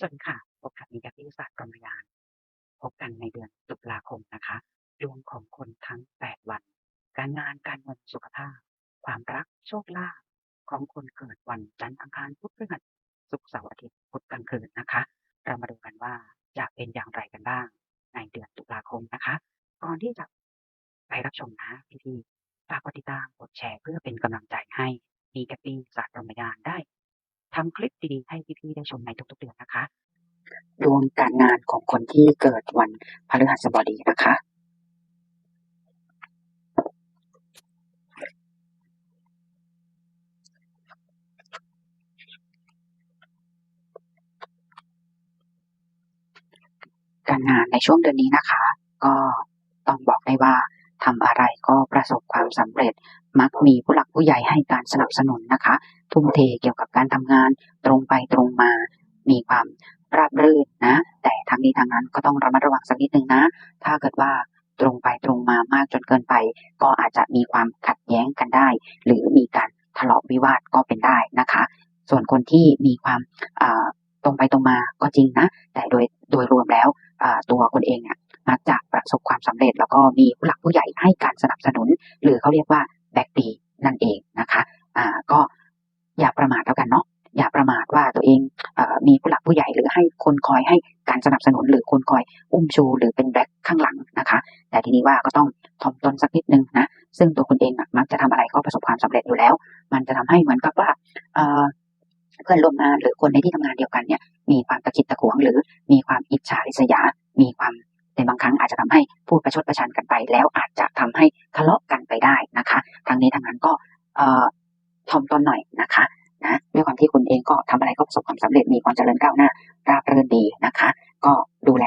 สวัสดีค่ะ พบกับนิยายวิศาสตร์กรมยาน พบกันในเดือนตุลาคมนะคะ ดวงของคนทั้ง 8 วัน การงาน การเงิน สุขภาพ ความรัก โชคลาภ ของคนเกิดวันจันทร์อังคารพุธพฤหัสศุกร์เสาร์อาทิตย์พุธกลางคืนนะคะ เรามาดูกันว่าจะเป็นอย่างไรกันบ้าง ในเดือนตุลาคมนะคะ ก่อนที่จะไปรับชมนะพี่ๆฝากกดติดตาม กดแชร์เพื่อเป็นกำลังใจให้มีแกปปี้ศาสตร์กรมยานได้ ทำคลิปดีๆให้พี่ๆได้ชมในทุกๆเดือนนะคะ ดวงการงานของคนที่เกิดวันพฤหัสบดีนะคะ การงานในช่วงเดือนนี้นะคะ ก็ต้องบอกได้ว่าทำอะไรก็ประสบความสำเร็จมักมีผู้หลักผู้ใหญ่ให้การสนับสนุนนะคะ ทุ่มเทเกี่ยวกับการทำงานตรงไปตรงมา มีความราบรื่นนะ แต่ทั้งนี้ทั้งนั้นก็ต้องระมัดระวังสักนิดนึงนะ ถ้าเกิดว่าตรงไปตรงมามากจนเกินไป ก็อาจจะมีความขัดแย้งกันได้ หรือมีการทะเลาะวิวาทก็เป็นได้นะคะ ส่วนคนที่มีความตรงไปตรงมาก็จริงนะ แต่โดยโดยรวมแล้วตัวคนเองเนี่ยมักจะประสบความสำเร็จ แล้วก็มีผู้หลักผู้ใหญ่ให้การสนับสนุน หรือเขาเรียกว่าแบ็กดีนั่นเองนะคะ อ่าก็ อย่าประมาทแล้วกันเนาะอย่าประมาทว่าตัวเองเอมีผู้หลักผู้ใหญ่หรือให้คนคอยให้การสนับสนุนหรือคนคอยอุ้มชูหรือเป็นแบ็คข้างหลังนะคะ แต่ทีนี้ว่าก็ต้องถ่อมตนสักนิดนึงนะซึ่งตัวคุณเองมักจะทำอะไรก็ประสบความสำเร็จอยู่แล้ว มันจะทำให้เหมือนกับว่าเพื่อนร่วมงานหรือคนในที่ทำงานเดียวกันเนี่ยมีความตะขิดตะขวง หรือมีความอิจฉาริษยา มีความในบางครั้งอาจจะทำให้พูดประชดประชันกันไป แล้วอาจจะทำให้ทะเลาะกันไปได้นะคะ ทั้งนี้ทั้งนั้นก็ ทอมตอนหน่อยนะคะนะด้วยความที่คุณเองก็ทำอะไรก็ประสบความสำเร็จมีความเจริญก้าวหน้า ราบรื่นดีนะคะ ก็ดูแล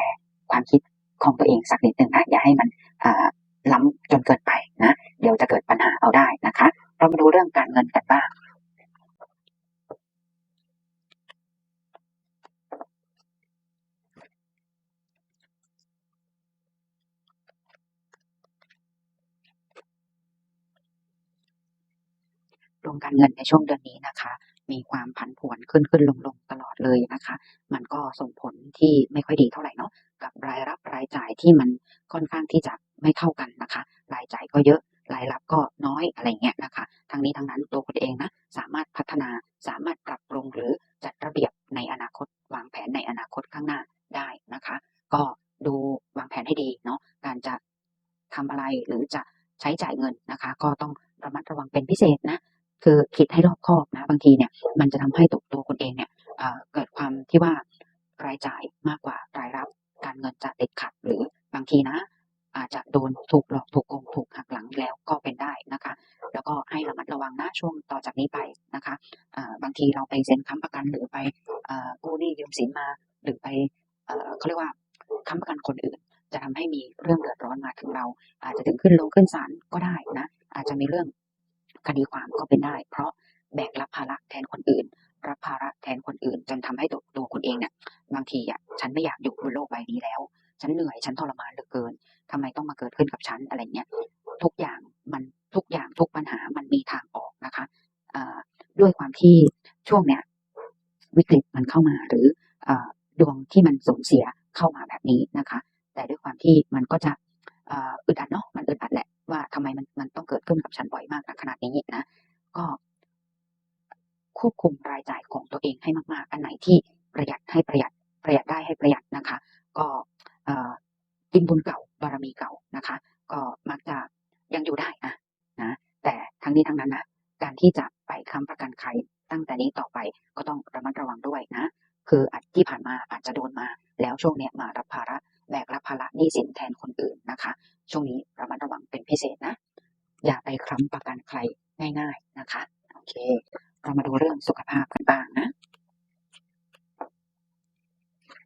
ความคิดของตัวเองสักนิดหนึ่งนะอย่าให้มันเอ่อล้ำจนเกินไปนะ เดี๋ยวจะเกิดปัญหาเอาได้นะคะ เรามาดูเรื่องการเงินกันบ้าง ด วงการเงินในช่วงเดือนนี้นะคะ มีความผันผวนขึ้นขึ้นลงลงตลอดเลยนะคะ มันก็ส่งผลที่ไม่ค่อยดีเท่าไหร่เนาะกับรายรับรายจ่ายที่มันค่อนข้างที่จะไม่เท่ากันนะคะ รายจ่ายก็เยอะรายรับก็น้อยอะไรเงี้ยนะคะทั้งนี้ทั้งนั้นตัวคุณเองนะสามารถพัฒนาสามารถปรับปรุงหรือจัดระเบียบในอนาคต วางแผนในอนาคตข้างหน้าได้นะคะ ก็ดูวางแผนให้ดีเนาะการจะทำอะไรหรือจะใช้จ่ายเงินนะคะ ก็ต้องระมัดระวังเป็นพิเศษนะ คิดให้รอบคอบนะบางทีเนี่ยมันจะทำให้ตัวตัวคุณเองเนี่ยเเกิดความที่ว่ารายจ่ายมากกว่ารายรับการเงินจะติดขัดหรือบางทีนะ อาจจะโดนถูกหลอกถูกโกงถูกหักหลังแล้วก็เป็นได้นะคะ แล้วก็ให้ระมัดระวังนะช่วงต่อจากนี้ไปนะคะบางทีเราไปเซ็นค้ำประกันหรือไปกู้หนี้ยืมสินมา หรือไปเขาเรียกว่าค้ำประกันคนอื่น จะทำให้มีเรื่องเดือดร้อนมาถึงเรา อาจจะถึงขึ้นลงขึ้นศาลก็ได้นะ อาจจะมีเรื่อง คดีความก็เป็นได้ เพราะแบกรับภาระแทนคนอื่น รับภาระแทนคนอื่น จนทำให้ตัวตัวคุณเองเนี่ยบางทีอะฉันไม่อยากอยู่บนโลกใบนี้แล้ว ฉันเหนื่อยฉันทรมานเหลือเกินทำไมต้องมาเกิดขึ้นกับฉันอะไรเงี้ยทุกอย่างมันทุกอย่างทุกปัญหามันมีทางออกนะคะด้วยความที่ช่วงเนี้ยวิกฤตมันเข้ามาหรืออดวงที่มันสูญเสียเข้ามาแบบนี้นะคะ แต่ด้วยความที่มันก็จะ กับฉันบ่อยมากขนาดนี้นะ ก็ควบคุมรายจ่ายของตัวเองให้มาก ๆ อันไหนที่ประหยัดให้ประหยัดประหยัดได้ให้ประหยัดนะคะ ก็กินบุญเก่าบารมีเก่านะคะ ก็มักจะยังอยู่ได้อะนะแต่ทั้งนี้ทั้งนั้นนะการที่จะไปค้ำประกันใครตั้งแต่นี้ต่อไปก็ต้องระมัดระวังด้วยนะ คืออที่ผ่านมาอาจจะโดนมา แล้วช่วงเนี้ยมารับภาระแบกรับภาระหนี้สินแทนคนอื่นนะคะ ช่วงนี้ระมัดระวังเป็นพิเศษนะ อย่าไปค้ำประกันใครง่าย ๆนะคะ โอเค เรามาดูเรื่องสุขภาพกันบ้างนะ ช่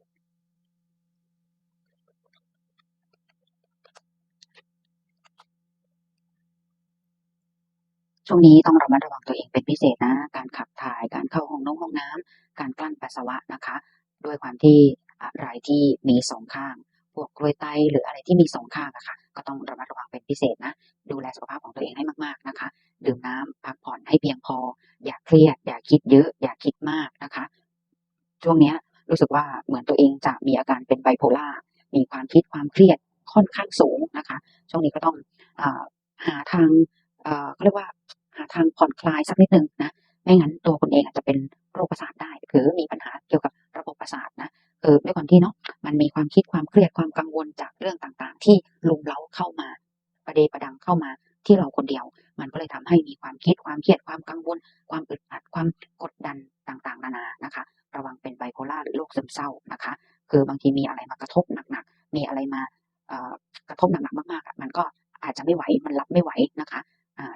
วงนี้ต้องระมัดระวังตัวเองเป็นพิเศษนะ การขับถ่าย การเข้าห้องน้ำห้องน้ำการกลั้นปัสสาวะนะคะ ด้วยความที่อะไรที่มีสองข้าง พวกกล้วยไตหรืออะไรที่มีสองข้างอะค่ะ ก็ต้องระมัดระวังเป็นพิเศษนะ ดูแลสุขภาพของตัวเองให้มากๆนะคะ ดื่มน้ำพักผ่อนให้เพียงพอ อย่าเครียด อย่าคิดเยอะ อย่าคิดมากนะคะ ช่วงเนี้ยรู้สึกว่าเหมือนตัวเองจะมีอาการเป็นไบโพล่า มีความคิดความเครียดค่อนข้างสูงนะคะ ช่วงนี้ก็ต้องอหาทางเขาเรียกว่า ทางผ่อนคลายสักนิดหนึ่งนะไม่งั้นตัวคุณเองอาจจะเป็นโรคประสาทได้หรือมีปัญหาเกี่ยวกับระบบประสาทนะคือด้วยความที่เนาะมันมีความคิดความเครียดความกังวลจากเรื่องต่างๆ ที่ลุมเล้าเข้ามา ประเดประดังเข้ามาที่เราคนเดียว มันก็เลยทำให้มีความคิดความเครียดความกังวล ความอึดอัดความกดดันต่างๆ นานานะคะ ระวังเป็นไบโพล่าหรือโรคซึมเศร้านะคะ คือบางทีมีอะไรมากระทบหนักๆมีอะไรมาเอ่อกระทบหนักๆมากๆมันก็อาจจะไม่ไหวมันรับไม่ไหวนะคะ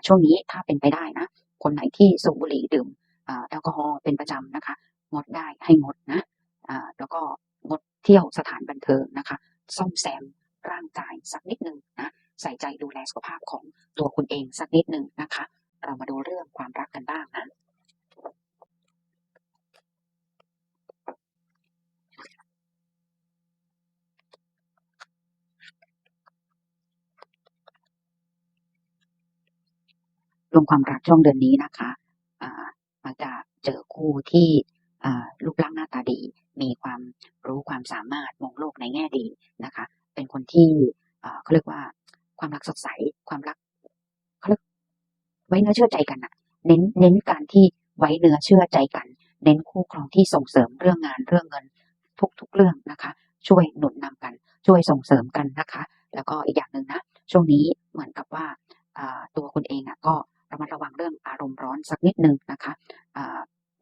ช่วงนี้ถ้าเป็นไปได้นะ คนไหนที่สูบบุหรี่ดื่มอแอลกอฮอล์เป็นประจำนะคะ งดได้ให้งดนะแล้วก็งดเที่ยวสถานบันเทิงนะคะ ซ่อมแซมร่างกายสักนิดหนึ่งนะใส่ใจดูแลสุขภาพของตัวคุณเองสักนิดหนึ่งนะคะ เรามาดูเรื่องความรักกันบ้างนะ รวมความรักช่วงเดือนนี้นะคะอามักจะเจอคู่ที่รูปร่างหน้าตาดี มีความรู้ความสามารถมองโลกในแง่ดีนะคะ เป็นคนที่เขาเรียกว่าความรักสดใส ความรักเขาเรียกไว้เนื้อเชื่อใจกันอะเน้นเน้นการที่ไว้เนื้อเชื่อใจกัน เน้นคู่ครองที่ส่งเสริมเรื่องงานเรื่องเงินทุกๆเรื่องนะคะ ช่วยหนุนนำกัน ช่วยส่งเสริมกันนะคะ แล้วก็อีกอย่างหนึ่งนะ ช่วงนี้เหมือนกับว่าตัวคุณเองอะก็ ระมัดระวังเรื่องอารมณ์ร้อนสักนิดนึงนะคะ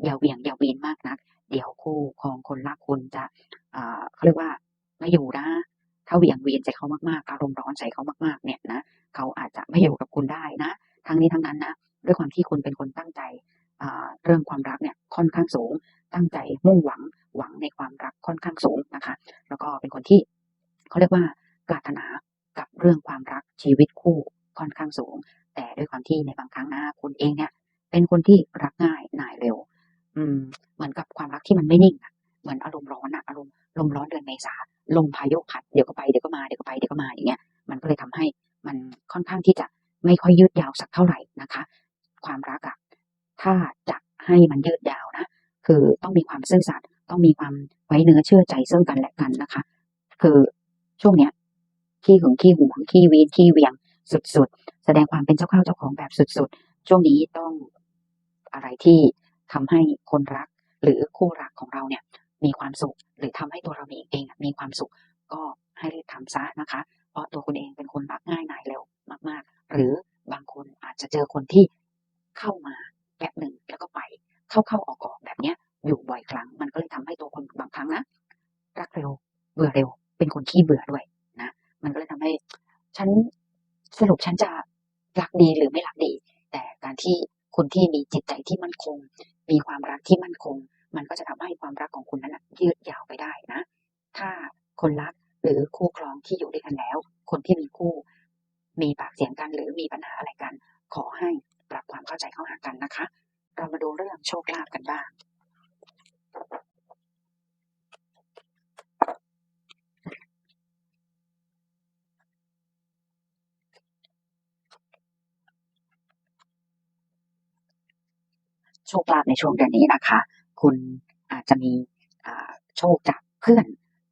อย่าเวี่ยงอย่าวีนมากนัก เดี๋ยวคู่ของคนรักคุณจะเขาเรียกว่าไม่อยู่นะ ถ้าเวี่ยงวีนใส่เขามากๆ อารมณ์ร้อนใส่เขามากๆ เนี่ยนะเขาอาจจะไม่อยู่กับคุณได้นะ ทั้งนี้ทั้งนั้นนะด้วยความที่คุณเป็นคนตั้งใจเรื่องความรักเนี่ยค่อนข้างสูง ตั้งใจมุ่งหวังหวังในความรักค่อนข้างสูงนะคะ แล้วก็เป็นคนที่เขาเรียกว่าปรารถนากับเรื่องความรักชีวิตคู่ค่อนข้างสูง ด้วยความที่ในบางครั้งนะคุณเองเนี่ย เป็นคนที่รักง่ายหน่ายเร็ว อืม เหมือนกับความรักที่มันไม่นิ่งอะเหมือนอารมณ์ร้อนอะอารมณ์ลมร้อนเดือนเมษาลมพายุพัดเดี๋ยวก็ไปเดี๋ยวก็มาเดี๋ยวก็ไปเดี๋ยวก็มาอย่างเงี้ย มันก็เลยทำให้มันค่อนข้างที่จะไม่ค่อยยืดยาวสักเท่าไหร่นะคะ ความรักอะถ้าจะให้มันยืดยาวนะคือต้องมีความซื่อสัตย์ต้องมีความไว้เนื้อเชื่อใจซึ่งกันและกันนะคะ คือช่วงเนี้ยขี้หึงขี้หวงขี้วีนขี้เวียงสุด แสดงความเป็นเจ้าเข้าเจ้าของแบบสุดๆ ช่วงนี้ต้องอะไรที่ทำให้คนรัก หรือคู่รักของเราเนี่ยมีความสุข หรือทำให้ตัวเราเองเอะมีความสุขก็ให้รีบทำซะนะคะ เพราะตัวคุณเองเป็นคนรักง่ายหน่ายเร็วมาก ๆ หรือบางคนอาจจะเจอคนที่เข้ามาแป๊บหนึ่งแล้วก็ไปเข้าเข้าออกออกแบบเนี้ย อยู่บ่อยครั้ง มันก็เลยทำให้ตัวคนบางครั้งนะรักเร็วเบื่อเร็ว เป็นคนขี้เบื่อด้วยนะ มันก็เลยทำให้ ฉันสรุปฉันจะ ดีหรือไม่รักดี แต่การที่คุณที่มีจิตใจที่มั่นคง มีความรักที่มั่นคง มันก็จะทำให้ความรักของคุณนั้นยืดยาวไปได้นะ ถ้าคนรักหรือคู่ครองที่อยู่ด้วยกันแล้ว คนที่มีคู่ มีปากเสียงกันหรือมีปัญหาอะไรกัน ขอให้ปรับความเข้าใจเข้าหากันนะคะ เรามาดูเรื่องโชคลาภกันบ้าง โชคลาภในช่วงเดือนนี้นะคะ คุณอาจจะมีโชคจากเพื่อน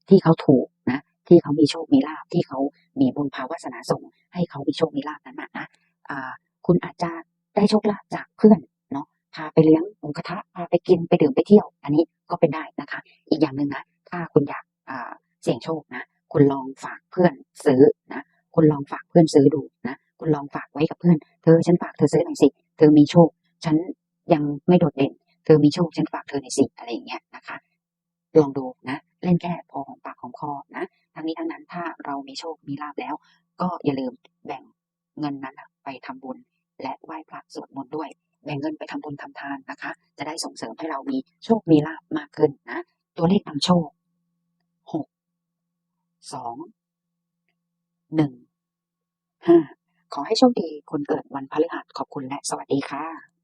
ที่เขาถูกนะ ที่เขามีโชคมีลาภที่เขามีบุญภาวาสนาส่ง ให้เขามีโชคมีลาภนั้นนะนะคุณอาจจะได้โชคลาภจากเพื่อนเนาะพาไปเลี้ยงหมูกระทะพาไปกินไปดื่มไปเที่ยว อันนี้ก็เป็นได้นะคะ อีกอย่างหนึ่งนะถ้าคุณอยากเสี่ยงโชคนะ คุณลองฝากเพื่อนซื้อนะคุณลองฝากเพื่อนซื้อดูนะ คุณลองฝากไว้กับเพื่อน เธอฉันฝากเธอซื้อหน่อยสิ เธอมีโชค ฉัน ยังไม่โดดเด่น เธอมีโชคฉันฝากเธอหน่อยสิอะไรอย่างเงี้ยนะคะ ลองดูนะ เล่นแค่พอของปากของคอนะ ทั้งนี้ทั้งนั้นถ้าเรามีโชคมีลาภแล้ว ก็อย่าลืมแบ่งเงินนั้นไปทำบุญ และไหว้พระสวดมนต์ด้วย แบ่งเงินไปทำบุญทำทานนะคะ จะได้ส่งเสริมให้เรามีโชคมีลาภมากขึ้นนะ ตัวเลขนำโชคหกสองหนึ่งห้าขอให้โชคดีคนเกิดวันพฤหัสขอบคุณและสวัสดีค่ะ